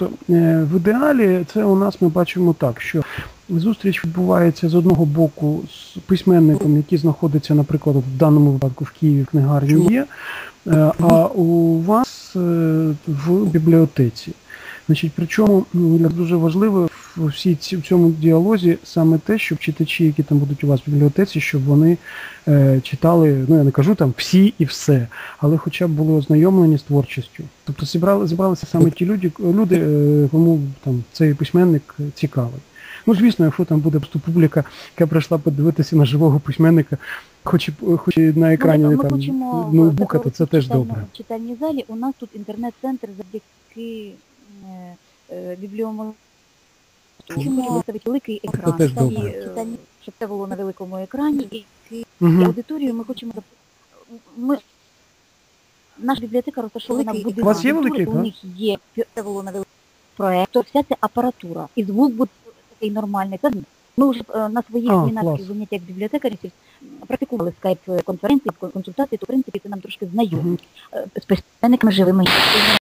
То, е, В ідеалі це у нас ми бачимо так, що зустріч відбувається з одного боку з письменником, який знаходиться, наприклад, в даному випадку в Києві в книгарні є, е, а у вас е, в бібліотеці. Значить, причому дуже важливо в всій ці- в цьому діалозі саме те, щоб читачі, які там будуть у вас в бібліотеці, щоб вони е, читали, ну я не кажу там всі і все, але хоча б були ознайомлені з творчістю. Тобто зібрали, зібралися саме ті люди, люди, е, кому там цей письменник цікавий. Ну, звісно, якщо там буде просто публіка, яка прийшла подивитися на живого письменника, хоч і, хоч і на екрані ми, не ми там в ноутбука, то це теж читальному- добре. читальній залі. У нас тут інтернет-центр завдяки е, е, бібліомол... Хочемо виставити великий екран, теж і, е, щоб це було на великому екрані. І, аудиторію ми хочемо зап- ми Наша бібліотека розташована в будинку У вас є культури, великий у них є це було на великий проект, то вся ця апаратура. І звук буде такий нормальний. Це ми вже е, на своїх А, семінарських клас. заняттях бібліотекарів практикували скайп-конференції, консультації, то в принципі це нам трошки знайомо. Мгм. Е, з письменниками живими.